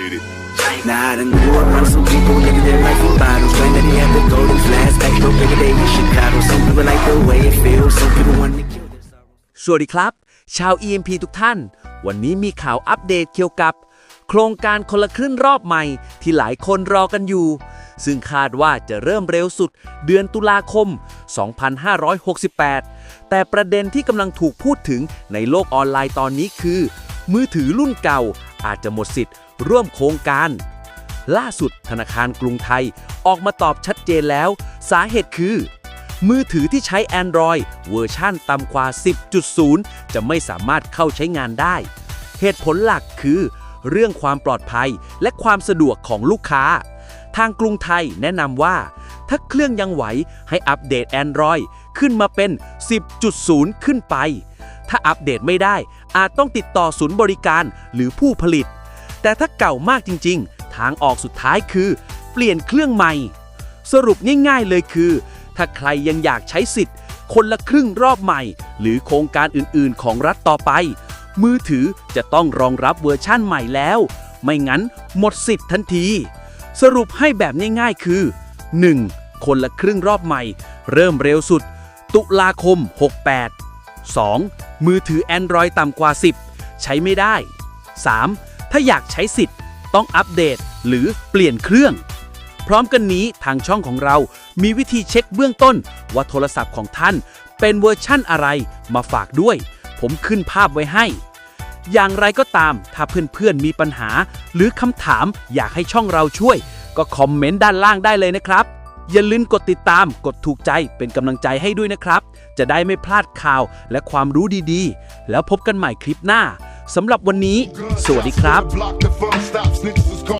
faded. Nah, I done grew up around some people living their life in bottles. Claim that he had the golden flask, back no bigger day in Chicago. Some people like the way it feels, some people want to kill their sorrow. สวัสดีครับ ชาว EMP ทุกท่าน วันนี้มีข่าวอัปเดตเกี่ยวกับ โครงการคนละครึ่งรอบใหม่ที่หลายคนรอกันอยู่ ซึ่งคาดว่าจะเริ่มเร็วสุดเดือนตุลาคม 2568 แต่ประเด็นที่กำลังถูกพูดถึงในโลกออนไลน์ตอนนี้คือ มือถือรุ่นเก่า อาจจะหมดสิทธิ์ร่วมโครงการ ล่าสุดธนาคารกรุงไทยออกมาตอบชัดเจนแล้ว สาเหตุคือ มือถือที่ใช้ Android เวอร์ชั่นต่ำกว่า 10.0 จะไม่สามารถเข้าใช้งานได้ เหตุผลหลักคือ เรื่องความปลอดภัยและความสะดวกของลูกค้า ทางกรุงไทยแนะนำว่า ถ้าเครื่องยังไหวให้อัปเดต Android ขึ้นมาเป็น 10.0 ขึ้นไป ถ้าอัปเดตไม่ได้ อาจต้องติดต่อศูนย์บริการหรือผู้ผลิต แต่ถ้าเก่ามากจริง ๆ ทางออกสุดท้ายคือ เปลี่ยนเครื่องใหม่ สรุปง่ายๆเลยคือ ถ้าใครยังอยากใช้สิทธิ์ คนละครึ่งรอบใหม่ หรือโครงการอื่นๆ ของรัฐต่อไป มือถือจะต้องรองรับเวอร์ชั่นใหม่แล้ว ไม่งั้นหมดสิทธิ์ทันที สรุปให้แบบง่ายๆคือ 1. คนละครึ่งรอบใหม่ เริ่มเร็วสุด ตุลาคม 68 2. มือถือ Android ต่ำกว่า 10 ใช้ไม่ได้ 3. ถ้าอยากใช้สิทธิ์ ต้องอัปเดตหรือเปลี่ยนเครื่อง พร้อมกันนี้ทางช่องของเรามีวิธีเช็คเบื้องต้น ว่าโทรศัพท์ของท่านเป็นเวอร์ชั่นอะไรมาฝากด้วย ผมขึ้นภาพไว้ให้ อย่างไรก็ตาม ถ้าเพื่อนๆมีปัญหา หรือคำถามอยากให้ช่องเราช่วย ก็คอมเมนต์ด้านล่างได้เลยนะครับ อย่าลืมกดติดตามกดถูกใจเป็นกำลังใจให้ด้วยนะครับ จะได้ไม่พลาดข่าวและความรู้ดีๆ แล้วพบกันใหม่คลิปหน้าสำหรับวันนี้ สวัสดีครับ